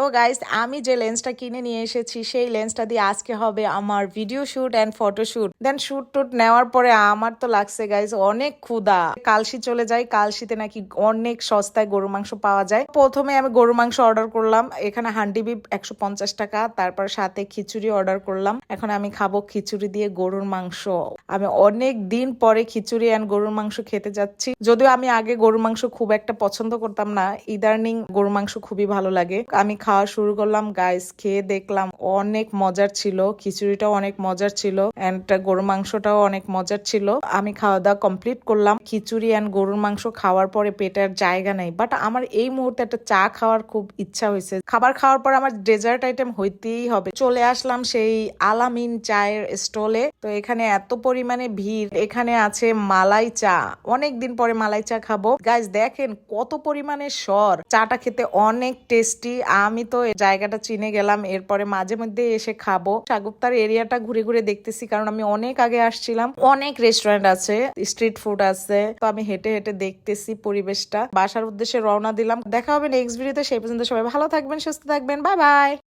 তো গাইস আমি যে লেন্সটা কিনে নিয়ে এসেছি, সেই লেন্সটা দিয়ে আজকে হবে আমার video shoot and photo shoot then shoot টুট নেওয়ার পরে আমার তো লাগছে গাইস অনেক ক্ষুধা। কালশি চলে যাই কালশিতে নাকি অনেক সস্তায় গরু মাংস পাওয়া যায়। প্রথমে আমি গরু মাংস অর্ডার করলাম, এখানে হান্ডি বিপ একশো পঞ্চাশ টাকা, তারপর সাথে খিচুড়ি অর্ডার করলাম। এখন আমি খাব খিচুড়ি দিয়ে গরুর মাংস। আমি অনেক দিন পরে খিচুড়ি অ্যান্ড গরুর মাংস খেতে যাচ্ছি। যদিও আমি আগে গরুর মাংস খুব একটা পছন্দ করতাম না, ইদানিং গরুর মাংস খুবই ভালো লাগে। আমি খাওয়া শুরু করলাম গাইস খেয়ে দেখলাম অনেক মজার ছিল, খিচুড়িটাও অনেক মজার ছিল অ্যান্ড গরুর মাংসটাও অনেক মজার ছিল। আমি খাওয়া দাওয়া কমপ্লিট করলাম, খিচুড়ি অ্যান্ড গরুর মাংস খাওয়ার পরে পেটের জায়গা নেই বাট আমার এই মুহূর্তে একটা চা খাওয়ার খুব ইচ্ছা হয়েছে। খাবার খাওয়ার পর আমার ডেজার্ট আইটেম হইতেই হবে। চলে আসলাম সেই আলামিন চায়ের স্টলে তো এখানে এত পরিমাণে ভিড়, এখানে আছে মালাই চা। অনেক দিন পরে মালাই চা খাব। গাইজ দেখেন কত পরিমাণে সর চাটা খেতে অনেক টেস্টি আমি তো এই জায়গাটা চিনে গেলাম, এরপরে মাঝে মধ্যে এসে খাব। সাগুপ্তার এরিয়াটা ঘুরে ঘুরে দেখতেছি, কারণ আমি অনেক আগে আসছিলাম। অনেক রেস্টুরেন্ট আছে স্ট্রিট ফুড আছে, তো আমি হেঁটে হেঁটে দেখতেছি পরিবেশটা। বাসার উদ্দেশ্যে রওনা দিলাম। দেখা হবে নেক্সট ভিডিওতে সেই পর্যন্ত সবাই ভালো থাকবেন, সুস্থ থাকবেন বাই বাই